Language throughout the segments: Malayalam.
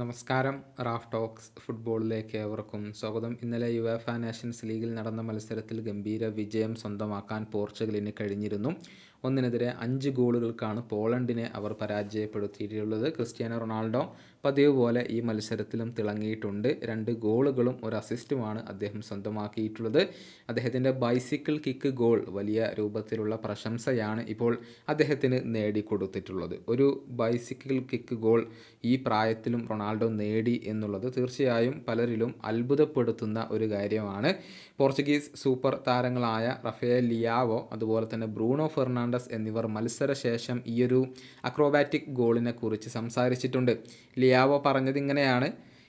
നമസ്കാരം. റാഫ് ടോക്സ് ഫുട്ബോളിലേക്ക് ഏവർക്കും സ്വാഗതം. ഇന്നലെ യുവേഫ നേഷൻസ് ലീഗിൽ നടന്ന മത്സരത്തിൽ ഗംഭീര വിജയം സ്വന്തമാക്കാൻ പോർച്ചുഗലിന് കഴിഞ്ഞിരുന്നു. ഒന്നിനെതിരെ അഞ്ച് ഗോളുകൾക്കാണ് പോളണ്ടിനെ അവർ പരാജയപ്പെടുത്തിയിട്ടുള്ളത്. ക്രിസ്ത്യാനോ റൊണാൾഡോ പതിവ് പോലെ ഈ മത്സരത്തിലും തിളങ്ങിയിട്ടുണ്ട്. രണ്ട് ഗോളുകളും ഒരു അസിസ്റ്റുമാണ് അദ്ദേഹം സ്വന്തമാക്കിയിട്ടുള്ളത്. അദ്ദേഹത്തിന്റെ ബൈസിക്കിൾ കിക്ക് ഗോൾ വലിയ രൂപത്തിലുള്ള പ്രശംസയാണ് ഇപ്പോൾ അദ്ദേഹത്തിന് നേടിക്കൊടുത്തിട്ടുള്ളത്. ഒരു ബൈസിക്കിൾ കിക്ക് ഗോൾ ഈ പ്രായത്തിലും റൊണാൾഡോ നേടി എന്നുള്ളത് തീർച്ചയായും പലരിലും അത്ഭുതപ്പെടുത്തുന്ന ഒരു കാര്യമാണ്. പോർച്ചുഗീസ് സൂപ്പർ താരങ്ങളായ റഫേൽ ലിയാവോ അതുപോലെ തന്നെ ബ്രൂണോ ഫെർണാണ്ടസ് എന്നിവർ മത്സരശേഷം ഈയൊരു അക്രോബാറ്റിക് ഗോളിനെ കുറിച്ച് സംസാരിച്ചിട്ടുണ്ട്. ലിയാവോ പറഞ്ഞത് ഇങ്ങനെയാണ്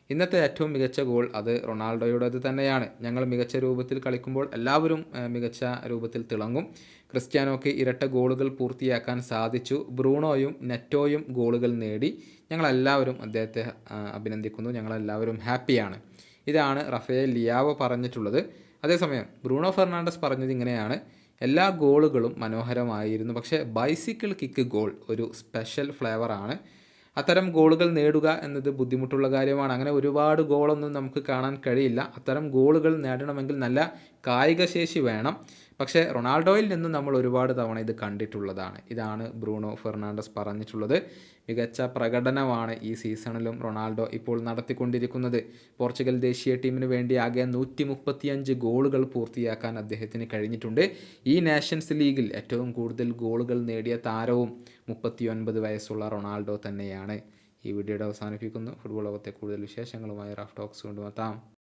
ഇന്നത്തെ ഏറ്റവും മികച്ച ഗോൾ അത് റൊണാൾഡോയുടേത് തന്നെയാണ്. ഞങ്ങൾ മികച്ച രൂപത്തിൽ കളിക്കുമ്പോൾ എല്ലാവരും മികച്ച രൂപത്തിൽ തിളങ്ങും. ക്രിസ്ത്യാനോക്ക് ഇരട്ട ഗോളുകൾ പൂർത്തിയാക്കാൻ സാധിച്ചു. ബ്രൂണോയും നെറ്റോയും ഗോളുകൾ നേടി ഞങ്ങളെല്ലാവരും അദ്ദേഹത്തെ അഭിനന്ദിക്കുന്നു. ഞങ്ങളെല്ലാവരും ഹാപ്പിയാണ്. ഇതാണ് റഫേൽ ലിയാവോ പറഞ്ഞിട്ടുള്ളത്. അതേസമയം ബ്രൂണോ ഫെർണാണ്ടസ് പറഞ്ഞത് ഇങ്ങനെയാണ് എല്ലാ ഗോളുകളും മനോഹരമായിരുന്നു. പക്ഷേ ബൈസിക്കിൾ കിക്ക് ഗോൾ ഒരു സ്പെഷ്യൽ ഫ്ലേവറാണ് അത്തരം ഗോളുകൾ നേടുക എന്നത് ബുദ്ധിമുട്ടുള്ള കാര്യമാണ്. അങ്ങനെ ഒരുപാട് ഗോളൊന്നും നമുക്ക് കാണാൻ കഴിയില്ല. അത്തരം ഗോളുകൾ നേടണമെങ്കിൽ നല്ല കായികശേഷി വേണം. പക്ഷേ റൊണാൾഡോയിൽ നിന്നും നമ്മൾ ഒരുപാട് തവണ ഇത് കണ്ടിട്ടുള്ളതാണ്. ഇതാണ് ബ്രൂണോ ഫെർണാണ്ടസ് പറഞ്ഞിട്ടുള്ളത്. മികച്ച പ്രകടനമാണ് ഈ സീസണിലും റൊണാൾഡോ ഇപ്പോൾ നടത്തിക്കൊണ്ടിരിക്കുന്നത്. പോർച്ചുഗൽ ദേശീയ ടീമിന് വേണ്ടി ആകെ നൂറ്റി മുപ്പത്തിയഞ്ച് ഗോളുകൾ പൂർത്തിയാക്കാൻ അദ്ദേഹത്തിന് കഴിഞ്ഞിട്ടുണ്ട്. ഈ നാഷൻസ് ലീഗിൽ ഏറ്റവും കൂടുതൽ ഗോളുകൾ നേടിയ താരവും മുപ്പത്തിയൊൻപത് വയസ്സുള്ള റൊണാൾഡോ തന്നെയാണ്. ഈ വീഡിയോയുടെ അവസാനിപ്പിക്കുന്നു. ഫുട്ബോൾ ലോകത്തെ കൂടുതൽ വിശേഷങ്ങളുമായി റാഫ് ടോക്സ് കൊണ്ടുവെത്താം